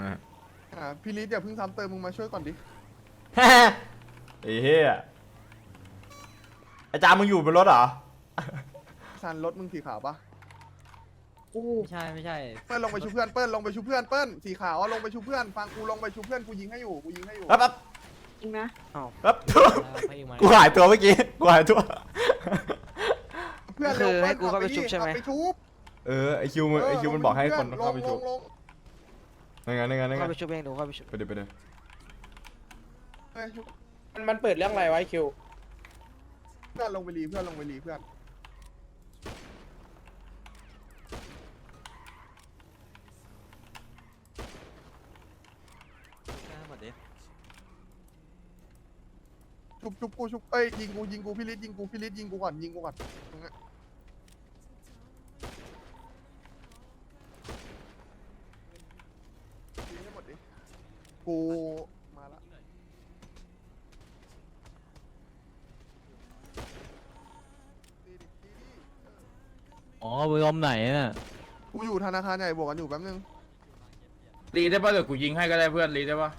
ฮะอ่าพี่ลิศอย่าเพิ่งซ้ำเติมมึงมาช่วยก่อนดิ ไอ้เหี้ยอาจารย์มึงอยู่บนรถเหรอ ซันรถมึงสีขาวปะไม่ใช่ไม่ใช่เปิ้ลลงไปชูเพื่อน เปิ้ลลงไปชูเพื่อน เปิ้ลสีขาวอะลงไปชูเพื่อน ฟังกูลงไปชูเพื่อน กูยิงให้อยู่ กูยิงให้อยู่ ปั๊บปั๊บจริงนะปั๊บพระเอกมา กูหายตัวเมื่อกี้ กูหายตัว เพื่อนคือเร็วให้กูปิ้ลเข้าไปชุบใช่ไหม ขัไปชุบเออไอคิวมันไอคิวมันบอกให้คนลเข้างไปชุบ ลงลง นั่นไงนั่นไงนั่นไงเข้าไปชุบเองหนูเข้าไปชุบไปเดี๋ยวไปเดี๋ยวเฮ้ยชุบมันมันเปิดเรื่องอะไรไว้คิว เพื่อนลงไปรีเพื่อนลงไปรีเพื่อนหมดดิชุบชุบกูชุบเอ้ยยิงกูยิงกูพี่ลิศยิงกูพี่ลิศยิงกูก่อนยิงกูก่อนตรงเนี้ยยิงให้หมดดิ กูมาละดีดิดีดิอ๋อไปอมไหนน่ะกูอยู่ธนาคารใหญ่บวกกันอยู่แป๊บนึงรีได้ป่ะเดี๋ยวกูยิงให้ก็ได้เพื่อนรีได้ป่ะ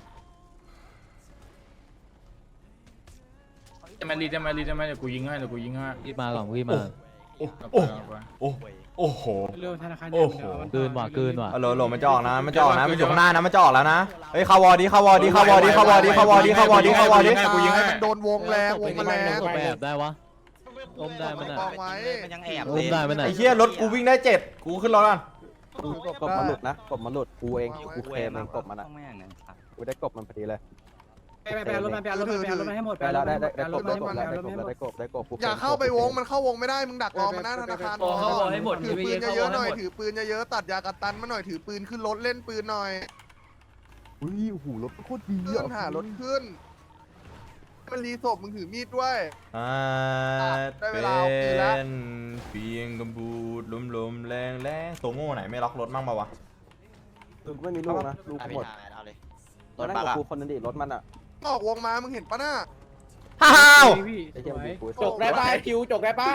จะมารีได้ไหมรีได้ไหมเดี๋ยวกูยิงให้เดี๋ยวกูยิงให้รีบมาก่อนรีบมา โอ้เอาโอ้ไปเอาไปโอ้โอ้โห เรื่องธนาคารโอ้โห เกินว่ะเกินว่ะ อะโหลโหลมันจะออกนะ มันจะออกนะ มันอยู่ข้างหน้านะ มันจะออกแล้วนะ เฮ้ยเข้าวอร์ดีเข้าวอร์ดีเข้าวอร์ดีเข้าวอร์ดีเข้าวอร์ดีเข้าวอร์ดีเข้าวอร์ดีตายมันโดนวงแรงวงมันแรงตบแบบได้วะอมได้มันอะกองไว้มันยังแอบอมได้มันอะไอ้เหี้ยรถกูวิ่งได้เจ็ดกูขึ้นรถก่อนกบมันหลุดนะกบมันหลุดกูเองกูเคลมเองกบมันอะแม่งเนี่ยกูได้กบมันพอดีเลย ไปไปไปเอารถมาไปเอารถมาไปเอารถมาให้หมดไปได้เอารแล้วถได้มาได้ให้หมดได้ไปกเอาบรถได้มากให้หมดบได้กบได้กบได้กบอย่าเข้าไปวงมันเข้าวงไม่ได้มึงดักรอมาหน้าธนาคารพอเข้าวงให้หมดถือปืนเยอะๆหน่อยถือปืนเยอะๆตัดยากันตันมาหน่อยถือปืนขึ้นรถเล่นปืนหน่อยอุ้ยโอ้โหรถโคตรดีขึ้นหารถขึ้นมันรีศพมึงถือมีดด้วยอ่าได้เวเป็ลาเอาคืนละนเพียงกำบูดลมลมๆแรงแรงตัวโง่ไหนไม่ล็อกรถมั่งปะวะกูไม่มีลูกนะลูกหมดเอาเลยตอนนั้นกับกูคนนั้นดิรถมันอะ ออกวงมา มึงเห็นปะน่ะฮ่าวพี่ไอ้สเหี้ยวยกูจกได้ป่ะคิวจกได้ป่ะ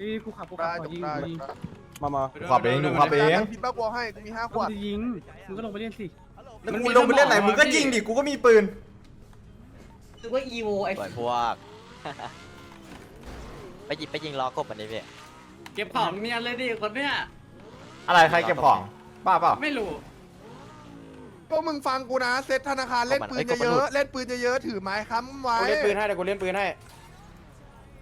พี่กูขับกูขัได้บขอจยิบงได้ขอยิงมามากูขับเองกูขับเองคิดบ้ากลัวให้ กูมีห้าขกูวดจะยิงมึงก็ลงไปเล่นสิแล้วกูลงไปเล่นไหนมึงก็ยิงดิกูก็มีปืนคือว่าอีโวไอ้ปล่อยพวก ไปหยิบไปยิงล้อกบมันดิพี่ เก็บของเนียนเลยดิคนเนี้ยอะไรใครเก็บของบ้าเปล่าไม่รู้ ก็มึงฟังกูนะ เซตธนาคารเล่นปืนเยอะๆเล่นปืนเยอะๆถือไม้ค้ำไว้กูเล่นปืนให้เดี๋ยวกูเล่นปืนให้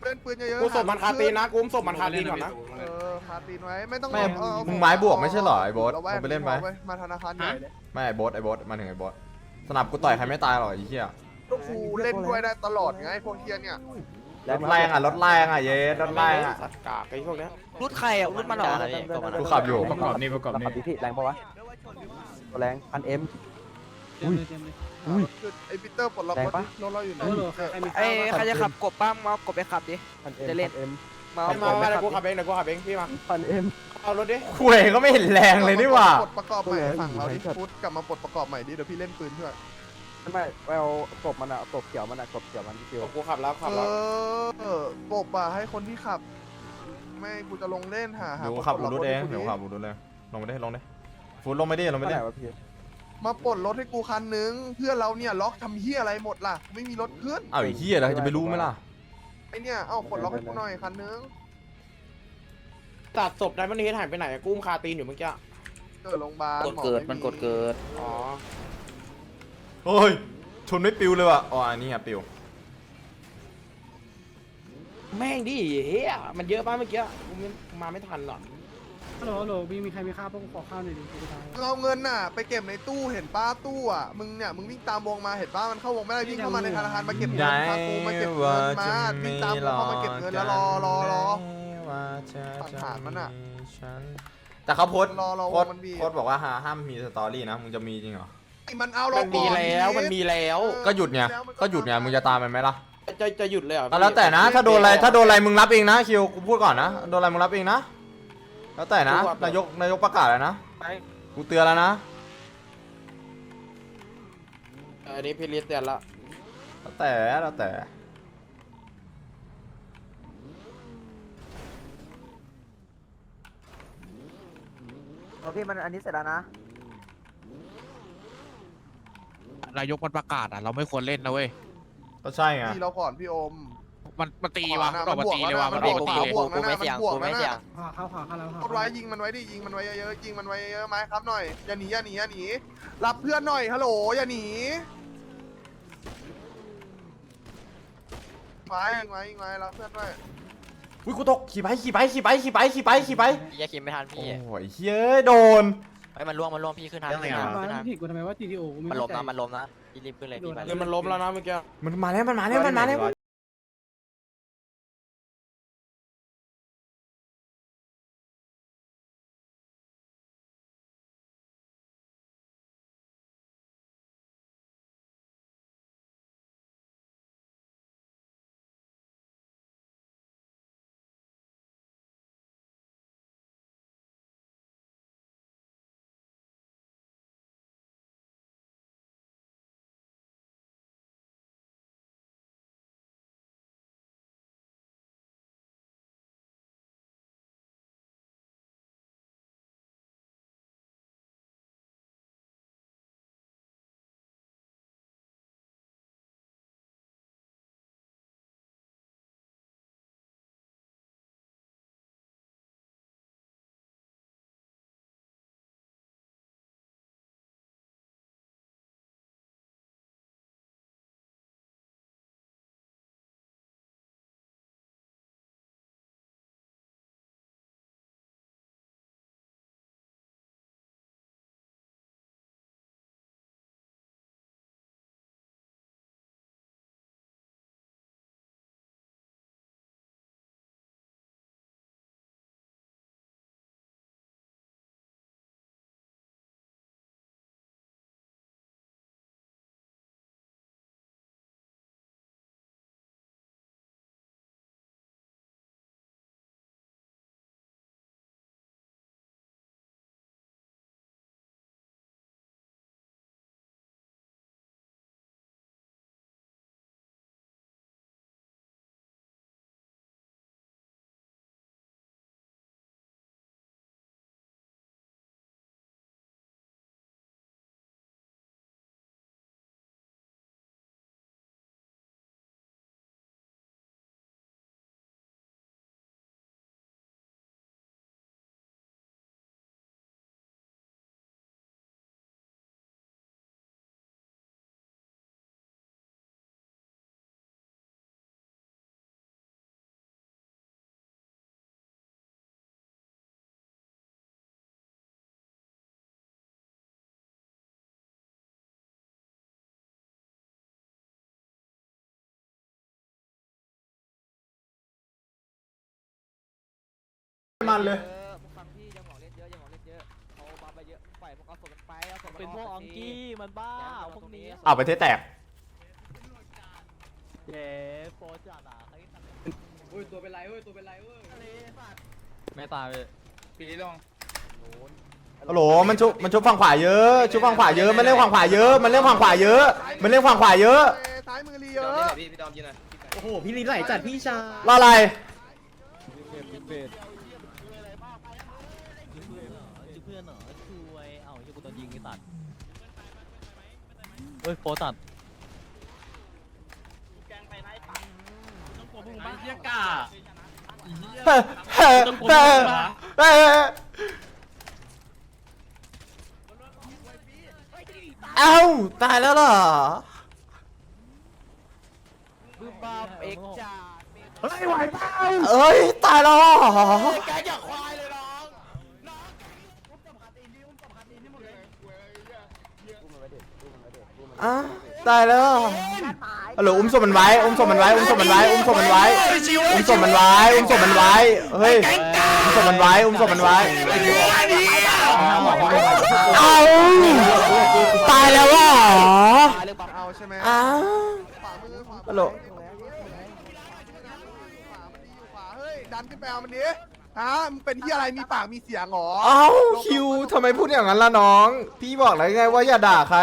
เล่นปืนเยอะๆกูส่งมันคาตีนนะกูส่งมันคาตีนก่อนนะเออคาตีนไว้ไม่ต้องไม่เอาเอามึงไม้บวกไม่ใช่เหรอไอ้โบอสเอาว้มึงไปเล่นไหมอาว้มาธนาคารใหญ่เลยไม่ไอ้โบอสไอ้โบอสมาถึงไอ้โบอสสนับกูต่อยใครไม่ตายหรอกไอ้เหี้ยก็กูเล่นด้วยได้ตลอดไงพวกเทียเนี่ยรถแรงอะรถแรงอะเย้รถแรงอะสัตว์กากไอ้พวกเนี้ยรุดใครอะรุดมันเหรอกูขับอยู่ประกอบนี่ประกอบเรานี่ขับดีที่แรงปะวะ ตัวแรงพันเอ็ม เต็มเลยเต็มเลยคือไอ้ปีเตอร์ปลดล็อกแรงรถปะรถเราอยู่ไหนโอ้โหใครมีไอ้ข้าวใครจะขับกบบ้างมาเอากบไปขับดิ พันเอ็มจะเล่น พันเอ็มมาไม่เอากมาบไปไม่เดี๋ขัยวบกูขับเองเดี๋ยวกูขับเองพี่มาพันเอ็ม เอารถดิคุยก็ไม่เห็นแรงเลยนี่หว่า ปลดประกอบใหม่ฝั่งเราดิพุทธกลับมาปลดประกอบใหม่ดิเดี๋ยวพี่เล่นปืนเพื่อไม่ไปเอากบมันอะกบเขียวมันอะกบเขียวมันที่คิวกูขับแล้วขับเอแล้วอกบอะให้คนที่ขับ ไม่กูจะลงเล่นหาหาเดี๋ยวกูคนขับปลอูดรถเองให้เดี๋ยวกูกูขับอูรถเลยลงไปดิลงดิ ฟูดลงไปดิลงไปไม่ได้มาปลดรถให้กูคันนึง เพื่อนเราเนี่ยล็อกทำเฮียอะไรหมดล่ะไม่มีรถขึ้นอ้าไอ้เหี้ยแล้วจะไปรู้ไหมล่ะไอเนี่ยเอาปลดล็อกให้กูหน่อยคันนึงตัดศพได้มันเฮดหายไปไหนกูมคาตีนอยู่เมื่อกี้เกิดโรงพยาบาลกดเกิดมันกดเกิดอ๋อเฮ้ยชนไม่ปิวเลยว่ะอ๋ออันนี้อะปิวแม่งดิเฮียมันเยอะป่ะเมื่อกี้กูมาไม่ทันหรอก ฮัลโหลฮัลโหลมีมีใครมีข้าวบ้างขอข้าวหน่อยดิกูตายมึงเอาเงินน่ะ ไปเก็บในตู้เห็นป้าตู้อะมึงเนี่ยมึงวิ่งตามวงมาเห็นป้ามันเข้าวงไม่ได้วิ่งเข้ามาในธนาคารมาเก็บเงินได้พากูมาเก็บเงินมาวิ่งตามวงเข้ามาเก็บเงินแล้วรอรอรอว่าจะสังหารมันอะฉันแต่เขาโพสต์รอรอโพสต์มันมีโพสต์บอกว่าห้าห้ามมีสตอรี่นะมึงจะมีจริงเหรอไอ้มันเอาเรามันมีก่อนแล้วดิมันมีแล้วเออก็หยุดไงแล้วมันก็ก็หยุดไงมึงจะตามมันไหมล่ะจะจะหยุดเลยเหรอก็แล้วแต่นะ ถ้าโดนอะไรถ้าโดนอะไรมึงรับเองนะคิวกูพูดก่อนนะโดนอะไรมึงรับเองนะ แล้วแต่นะ นายก นายกประกาศแล้วนะกูเตือนแล้วนะอันนี้พี่ลิสเตือนละแล้วแต่ แล้วแต่พี่มันอันนี้เสร็จแล้วนะ นายกมันประกาศอะ เราไม่ควรเล่นนะเว้ยก็ใช่ไง พี่เราก่อนพี่อม มันมันตีว่ะขวานะมันออกมาตีเลยว่ะมัมันนอบวอกกมาตีเลยขวาบวกกูไม่เสี่ยงกูไม่เสี่ยงขวาเข้าขวาเข้าแล้วขวากดไว้ยิงมันไว้ดิยิงมันไว้เยอะๆยิงมันไว้เยอะๆไหมครับหน่อยอย่าหนีอย่าหนีอย่าหนีรับเพื่อนหน่อยฮัลโหลอย่าหนีไว้ยิงไว้ยิงไว้รับเพื่อนด้วยอุ้ยกูตกขี่ไปขี่ไปขี่ไปขี่ไปขี่ไปขี่ไปพี่จะคิดไม่ทันโอ้พี่ยเฮ้ยโดนไอ้มันล่วงมันล่วงพี่ขึ้นทันขึ้นทันขึ้นทันผิดกูทำไมว่า TTO กูไม่มันล้มเข้าใจนะมันล้มนะพี่รีบขึ้นเลยพี่เงินมันล้มแล้วนะเมื่อกี้มันมาแล้วมันมาแล้วมันมาแล้ว มันเลยเป็นพวกอองกี้มันบ้าพวกนี้เอาไปเทแตกเย้โปรจัดอะใครทำโอ้ยตัวเป็นไรเว้ยตัวเป็นไรเว้ยไม่ตายเลยปีนี้ลงฮัลโหลมันชุบมันชุบฝั่งขวาเยอะชุบฝั่งขวาเยอะมันเล่นฝั่งขวาเยอะมันเล่นฝั่งขวาเยอะ มันเล่นฝั่งขวาเยอะซ้ายมือรีเยอะโอ้โหพี่ลิ้นไหลจัดพี่ชารออะไร เฮ้ยโปรตัดไอ้เหี้ยกาเฮ้ยเฮ้ยเฮ้ยเฮ้ยเอ้าตายแล้วเหรอบึ้มบ้าเอ็กจ่าเอ้ยตายแล้วเหรอแกอย่าควายเลยน้องอะตายแล้วเหรอ ฮัลโหลอุ้มศพมันไว้ อุ้มศพมันไว้ อุ้มศพมันไว้ อุ้มศพมันไว้ อุ้มศพมันไว้ อุ้มศพมันไว้ เฮ้ย อุ้มศพมันไว้ อุ้มศพมันไว้ เอาตายแล้วเหรอเอาใช่ไหมอ้าวขวามือขวามือฮัลโหลขวามันดีอยู่ขวาเฮ้ยดันขึ้นไปเอามันดิฮะมึงเป็นที่อะไร มีปาก มีเสียงเหรอ เอ้าคิวทำไมพูดอย่างนั้นล่ะน้อง พี่บอกแล้วไงว่าอย่าด่าใคร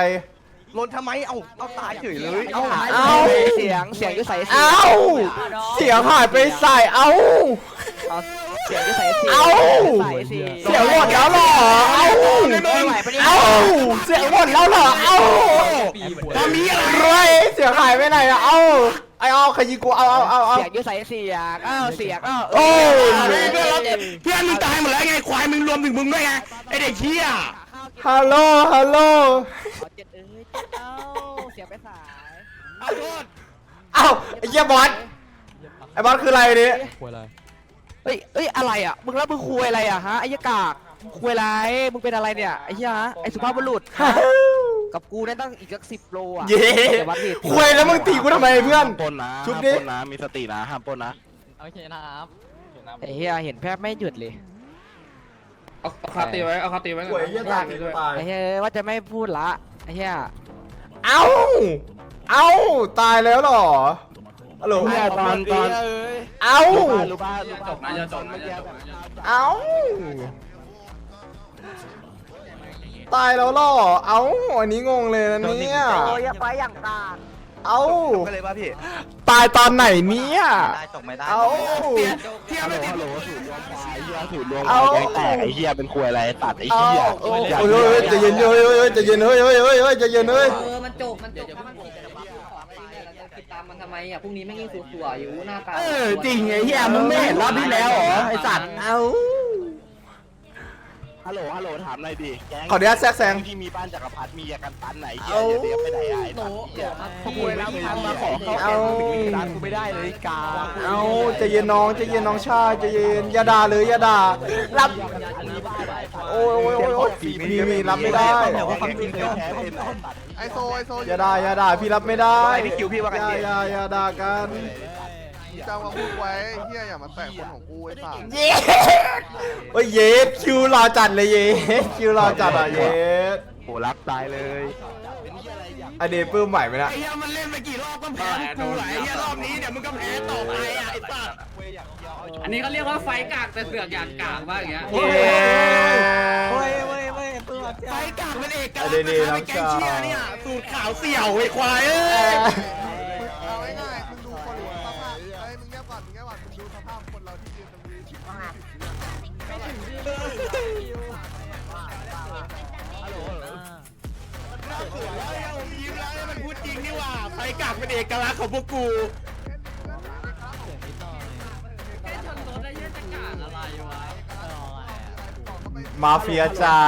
ลนทำไม เอาเอาตายเฉยเลยเอาเอ้าเสียง เสียงอยู่ใส่เอ้า เสียงหายไปใส่เอ้า เสียงอยู่ใส่เสียงเอ้าใส่เสียงเสียงหมดแล้วเหรอ เอ้า เอ้า เสียงหมดแล้วเหรอ เอ้าตอนนี้อะไรรวยเสียงหายไปไหนอะเอ้า ไอเอาใครยิงกูเอาเอาเอาเอา เสียงอยู่ใส่เสียงอ้าวเสียงอ้าวโอ้ยเพื่อนเราเพื่อนมึงตายหมดแล้วไงควายมึงรวมถึงมึงด้วยไงไอเด็กเชี่ยฮัลโหล ฮัลโหลขอเจ็ดเอ้ย เจ็ดเอ้าเสียงไปสายเอาโทษเอ้าไอ้เหี้ยบอสไอ้บอสคืออะไรนี่เฮ้ยเอ้ยอะไรอะมึงแล้วมึงคุยอะไรอะฮะไอ้ยกากคุยอะไรมึงเป็นอะไรเนี่ยไอ้เหี้ยฮะไอ้สุภาพบุรุษฮะกับกูเนี่ยต้องอีกสักสิบโลอะเย้ดี๋ววัดดิคุยแล้วมึงตีกูทำไมเพื่อน ปนนะชุบห้ามดิปนนะมีสตินะห้ามปนนะโอเคนะครับไอ้เหี้ยเห็นแพบไม่หยุดเลยเอาเอาคาตีไว้ เอาคาตีไว้หวยเหี้ยตายกูตายไอ้เหี้ยว่าจะไม่พูดละไอ้เหี้ย เอ้า เอ้า ตายแล้วเหรอฮัลโหลเนี่ยตอนตอน เอ้า รู้ป่ะรู้ป่ะจบนะจะจบนะจะจบนะ เอ้า ตายแล้วเหรอ เอ้า อันนี้งงเลยนะเนี่ย โอ้ยไปอย่างต่าง เอ้าก็เลยป่ะพี่ตายตอนไหนเนี่ย ได้จบไม่ได้เอ้า เที่ยวฮัลไม่โหลติดฮัลโหลสูตรรวมควายเฮียสูตรรวมเอาควายแกงแตกไอ้เฮียเป็นควยอะไรตัดไอ้เอ้าเฮียโอ้ยโอ้ยเฮ้ยใจเย็นเฮ้ยเฮ้ยเฮ้ยใจเย็นเฮ้ยเฮ้ยเฮ้ยเฮ้ยใจเย็นเฮ้ยเออมันจบมันจบถ้ามันผิดแต่ว่าขอไปเนี่ยเราจะผิดตามมันทำไมอะพรุ่งนี้ไม่ยิ่งสัวๆอยู่หน้าตาเออจริงไอ้เหี้ยมึงไม่เห็นรอบที่แล้วเหรอไอ้สัตว์เอ้า ฮัลโหล ฮัลโหล ถามหน่อยดิแก๊งขออนุญาตแทรกแซง ที่มีบ้านจักรพรรดิมียากันตันไหนเฮียเอาเดี๋ยวเดี๋ยวไปไหนอะไอ้ตัดเฮียขโมยแล้วทำมาขอเขาเอาร้านกูไม่ได้เลยกาเอาใจเย็นน้องใจเย็นน้องชายใจเย็นอย่าด่าเลยอย่าด่ารับ โอ้ยโอ้ยโอ้ยโอ้ยมีมีรับไม่ได้ ไอโซไอโซอย่าด่าอย่าด่าพี่รับไม่ได้พี่คิวพี่ว่ากันอย่าอย่าอย่าด่ากัน จำคำพูดไว้เฮียอย่ามาแตะคนของกูไอ้สัสเย้โอ้ยเยสคิวรอจัดเลยเยสคิวรอจัดอะเยสโหรักตายเลยไอเดย์ปื้มไหวไหมนะไอ้เหี้ยมันเล่นไปกี่รอบก็แพ้พวกกูไหลไอ้เหี้ยรอบนี้เดี๋ยวมึงก็แพ้ต่อไปอะไอ้สัตว์อันนี้เขาเรียกว่าไฟกากแต่เสือกอยากกากว่าอย่างเงี้ยเย้เว้ยเว้ยเว้ยเปื้อนไฟกากเป็นเอกลักษเอาณ์ดีๆน้นะองไอ้แกงชายเชียเนี่ยสูตรขาวเสี่ยวไอ้ควายเอ้ย ไฟกากเป็นเอกลักษณ์ของพวกกูแค่ชนรถได้ยังจะกากอะไรวะมาเฟียจั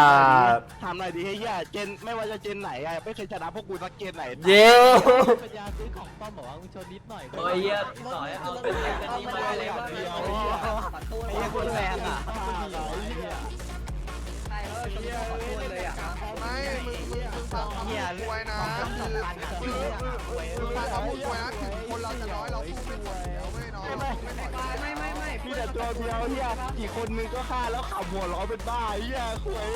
ดถามหน่อยดิไอ้เฮียเจนไม่ว่าจะเจนไหนอะไม่เคยชนะพวกกูสักเกมไหนเย้ปัญญาซื้อของป้อมบอกว่ามึงชนนิดหน่อยโอ้ยเหี้ยต่อยเอาเป็นแค่นี้มาเลย มึงฟังคำพูดกูไว้นะถึงคนเราจะน้อยเราสู้ไม่ไหวแล้วเว้ยน้องไม่ไหวไม่ไม่ไม่พี่แต่ตัวเดียวเฮียกี่คนนึงก็ฆ่าแล้วขับหัวล้อเป็นบ้าเฮียควย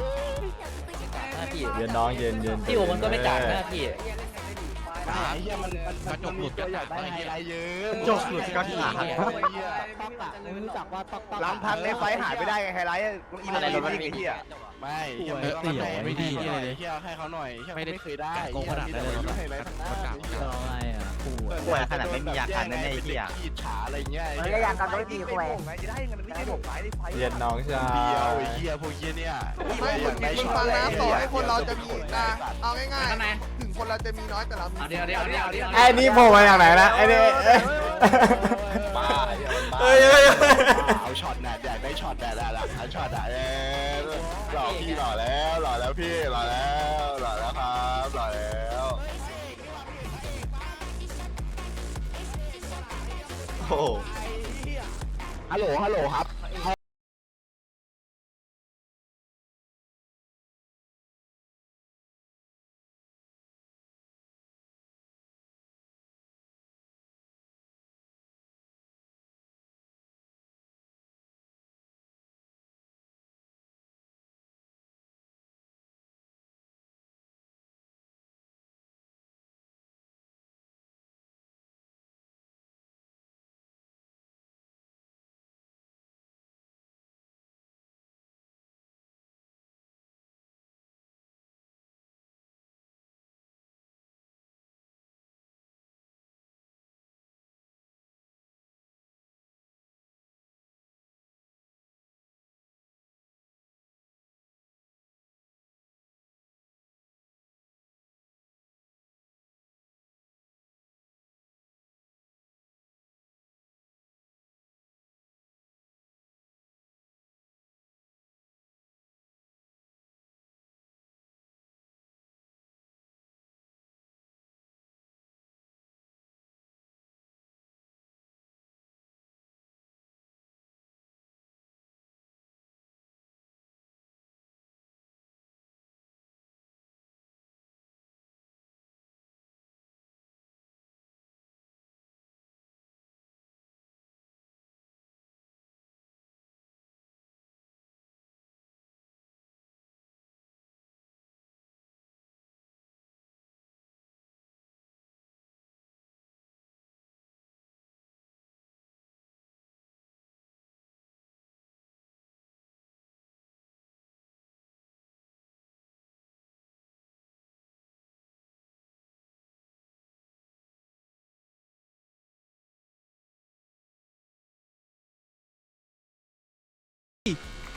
เย็นน้องเย็นเย็น พี่โอมันก็ไม่กากนะพี่ ไอ้เฮียมันมันมันจบหลุดตัวอยากได้ไฮไลท์เยอะจบหลุดก็ขาดรู้จักว่าต๊อกต๊อกล้างพันในไฟหายไปได้ไงไฮไลท์อีมันอะไรไอ้เหี้ยไม่เฮียไม่ต้องไม่ดีเฮียเฮียให้เขาหน่อยเฮียไม่เคยได้ไฮไลท์ทั้งนั้นรออะไรอะกูป่วยขนาดไม่มียากันนั่นเองเฮียขีดขาอะไรเงี้ยมันก็อยากกันไม่ดีแขวงจะได้เงินไม่ได้ผมหมายในไฟเย็นน้องชาเดียวยไอ้เฮียพวกเฮียเนี่ยไม่มึงมึงฟังนะต่อให้คนเราจะมีนะเอาง่ายๆถึง คนเราจะมีน้อยแต่เรามีเดี๋ยวเดี๋ยวเดี๋ยวเดี๋ยวไอ้นี่โผล่มาจากไหนนะไอ้นี่เอ้ยบ้าเฮ้ยเฮ้ยเฮ้ยเอาช็อตน่ะอยากได้ช็อตน่ะละละเอาช็อตอะเออหล่อพี่หล่อแล้วหล่อแล้วพี่หล่อแล้วหล่อแล้วครับหล่อแล้วโอ้โหฮัลโหลฮัลโหลครับ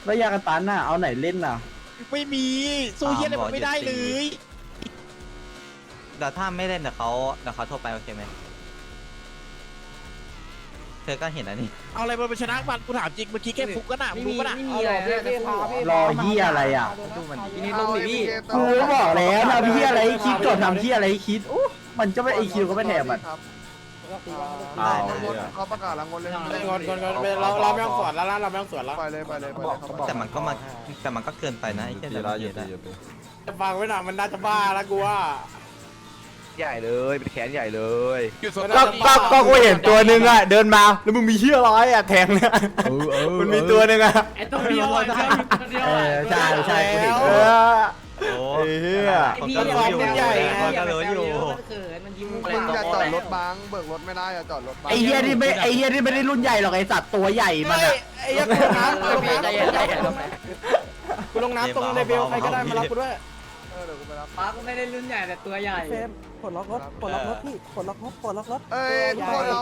แล้วยากันตันน่ะเอาไหนเล่นน่ะ ไม่มีสู้เฮียอะไรมันไม่ได้เลยเดี๋ยวถ้าไม่เล่นเดี๋ยวเขาเดี๋ยวเขาโทรไปโอเคไหมเธอก็เห็นแล้วนี่เอาอะไรมาเป็นชนะมันกูถามจริงเมื่อกี้แค่ฟุกกันน่ะมึงรู้ปะน่ะไม่มีอะไรนะพี่พาพี่รอเหี้ยอะไรอะพี่นี่ลงดิพี่กูก็บอกแล้วทำเหี้ยอะไรให้คิดก่อนทำเหี้ยอะไรให้คิดอู้มันจะไม่ไอคิวก็ไม่แถมอะเอาเขาประกาศรางวัลเลยงอนงอนงอนเราเราไม่ต้องสวนแล้วเราไม่ต้องสวนแล้วไปเลยไปเลยไปเลยเขาบอกแต่มันก็มาแต่มันก็เกินไปนะไอ้แค่ดีแบบแล้วอนี้ยู่ดีอยู่ดีจะฟังไว้หน่อยมันน่าจะบ้าแล้วกูว่าใหญ่เลยเป็นแขนใหญ่เลยหยุดสนก็ก็ก็กูเห็นตัวหนึ่งอะเดินมาแล้วมึงมีเชี่ยร้อยอะแทงเนี่ยมันมีตัวหนึ่งอะไอ้ตัวเดียวอะตัวเดียวเออใช่ใช่กูเห็นเออโอ้ไอ้เหี้ยผมก็รู้อยู่ผมก็รู้อยู่เขินมันยิ้ม มึงอย่าจอดรถบังเบิกรถไม่ได้อย่าจอดรถบังไอเฮียที่ไม่ไอเฮียที่ไม่ได้รุ่นใหญ่หรอกไอสัตว์ตัวใหญ่มันอะไอ้เหี้ยกูลงน้ำเออพี่ใจเย็นใจเย็นกูลงน้ำตรงเลเวลใครก็ได้มารับกูด้วยเออเดี๋ยวกูไปรับป้าก็ไม่ได้รุ่นใหญ่แต่ตัวใหญ่ ปลดล็อกรถปลดล็อกรถพี่ปลดล็อกรถปลดล็อกรถเอ้ยทุกคนเรา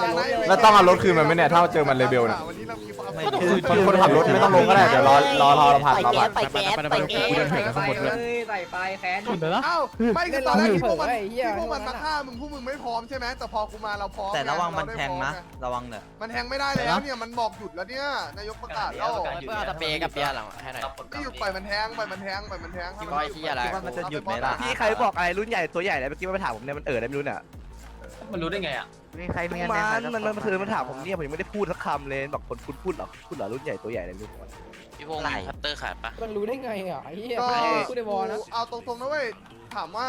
ฟังนะแล้วต้องเอารถคืนมันไหมเนี่ยถ้าเจอมันเลเบลเนี่ย วันนี้เรามีความไม่คนคนขับรถไม่ต้องลงก็ได้เดี๋ยวรอรอรอเราผ่านเราผ่านไปแก๊สไปแก๊สใส่ไปเลยใส่ไปแค้นเอ้าไม่คือตอนแรกที่พวกมันที่พวกมันมาฆ่ามึงพวกมึงไม่พร้อมใช่ไหมแต่พอกูมาเราพร้อมแต่ระวังมันแทงนะระวังเนอะมันแทงไม่ได้แล้วเนี่ยมันบอกหยุดแล้วเนี่ยนายกประกาศแล้วเพื่อเอาตะเปกับเบียร์หลังให้หน่อยที่หยุดปล่อยมันแทงปล่อยมันแทงปล่อยมันแทงคิดว่าไอ้เหี้ยอะไรคิดว่ามันจะหยุดไหมล่ะพี่ใครบอกอะไรรุ่นใหญ่ตัวใหญ่แล้วเมื่อกี้มาถามผมเนี่ยมันเออได้ไม่รู้เนี่ยมันรู้ได้ไงอะใครมันมันมันคือมันถามผมเนี่ยผมยังไม่ได้พูดสักคำเลยบอกคนคุณพูดหรอพูดหรอรุ่นใหญ่ตัวใหญ่อะไรรุ่นพี่พงศ์มีคัตเตอร์ขายปะมันรู้ได้ไงอะไอ้เหี้ยก็พูดในวอลนะ เอาตรงๆนะเว้ย ถามว่า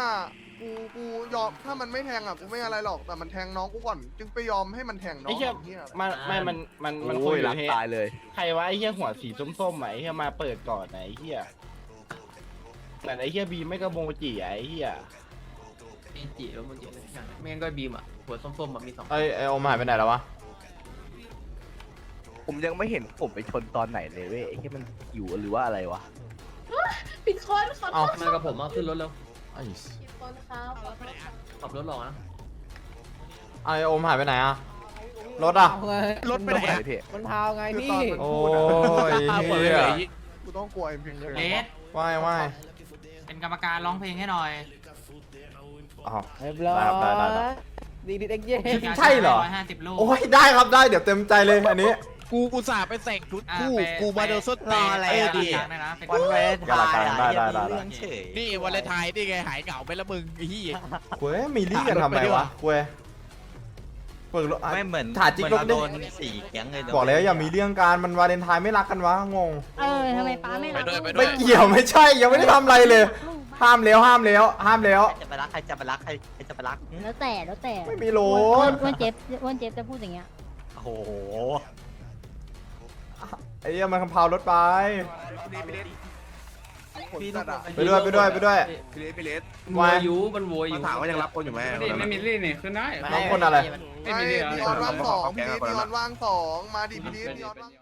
กูกูยอมถ้ามันไม่แทงอะกูไม่อะไรหรอกแต่มันแทงน้องกูก่อน จึงไปยอมให้มันแทงน้องไอ้เหี้ยเหี้ยมันไม่มันมันมันคุโอ้ยยอยู่รักเฮตายเลยใครวะไอ้เหี้ยหัวสีส้มๆอะไอ้เหี้ยมาเปิดก่อนไหนไอ้เหี้ยเหมือนไอ้เหี้ยบีไม่กระโมจิอะไอ้เหี้ย มีจีแล้วมันเยอะไม่งั้นก็บีมอะหัวส้มๆมันมีสองไอ้ไอ้โอมหายไปไหนแล้ววะผมยังไม่เห็นผมไปชนตอนไหนเลยเว้ยไอ้ที่มันอยู่หรือว่าอะไรวะ ปิดคนขอโทเอ้าษมากับผมมาขึ้นรถเร็วไอ้ปิดคนครับขอโทษครับขับรถรอนะไอ้โอมหายไปไหนอะรถอะรถไปไหนไหนอะพี่มันพาวไงคือพี่ตอนมันโอ้พูดอะยเปิดเฮีเลยยกูต้องกลัวเอ็มพีเลยว่ายว่ายเป็นกรรมการร้องเพลงให้หน่อย อ้าวเรียบร้อยได้ได้ได้ ดีดีเอ็กเย่ใช่เหรอห้าสิบลูกโอ้ยได้ครับได้เดี๋ยวเต็มใจเลยอันนี้ กูอุตส่าห์ไปแต่งชุดคู่อะไปกูมาเดินส้นตีนอะไรเอออะดี วันเวทกำลังกำลังได้ได้ได้ เรื่องเฉยนี่วันเลนไทน์นี่ไงหายเหงาไปแล้วมึงไอ้เหี้ย เว้ยมีลี่กันทำไมวะเว้ยเปิดรถอะ ไม่เหมือนถ่ายจิ๊กเหมืรอนถเราได้โดนสี่แก๊งเลยบอกแล้วอย่ามีเรื่องการมันวาเลนไทน์ไม่รักกันวะงง เออทำไมป้าไม่รักลูกไม่เกี่ยวไม่ใช่ยังไม่ได้ทำอะไรเลย ห้ามแล้วห้ามแล้วห้ามแล้ว ใครจะไปรักใครจะไปรักใครใครจะไปรักแล้วแต่แล้วแต่ไม่มีโลอ้วนดอ้วนเจ็บอ้วนเจ็บจะพูดอย่างเงี้ยโอ้โหไอ้เหี้ยมันคำพาวรถไป พี่ต้องไปด้วยไปด้วยไปด้วย พี่เลสพี่เลสวายยูมันโวยอยู่ถามว่ายังรับคนอยู่ไหมไม่มีลี่นี่ขึ้นได้น้องคนอะไร ไม่มีนีออนว่างสองพี่นิดนีออนว่างสองมาดิพี่นิดนีออนว่าง